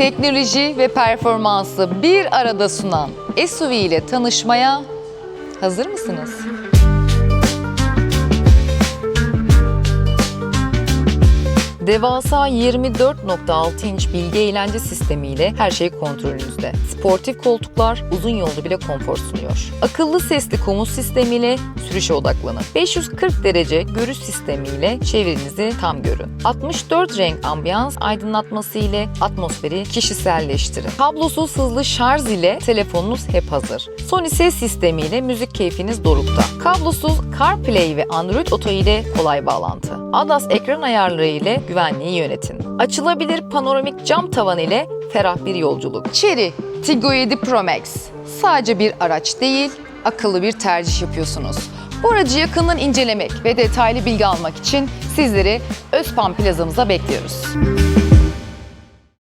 teknoloji ve performansı bir arada sunan SUV ile tanışmaya hazır mısınız? Devasa 24.6 inç bilgi eğlence sistemiyle her şey kontrolünüzde. Sportif koltuklar uzun yolda bile konfor sunuyor. Akıllı sesli komut sistemiyle sürüşe odaklanın. 540 derece görüş sistemiyle çevrenizi tam görün. 64 renk ambiyans aydınlatması ile atmosferi kişiselleştirin. Kablosuz hızlı şarj ile telefonunuz hep hazır. Sony ses sistemiyle müzik keyfiniz dorukta. Kablosuz CarPlay ve Android Auto ile kolay bağlantı. ADAS ekran ayarları ile güvenliği yönetin. Açılabilir panoramik cam tavan ile ferah bir yolculuk. Chery Tiggo 7 Pro Max sadece bir araç değil, akıllı bir tercih yapıyorsunuz. Bu aracı yakından incelemek ve detaylı bilgi almak için sizleri Özpan plazamıza bekliyoruz.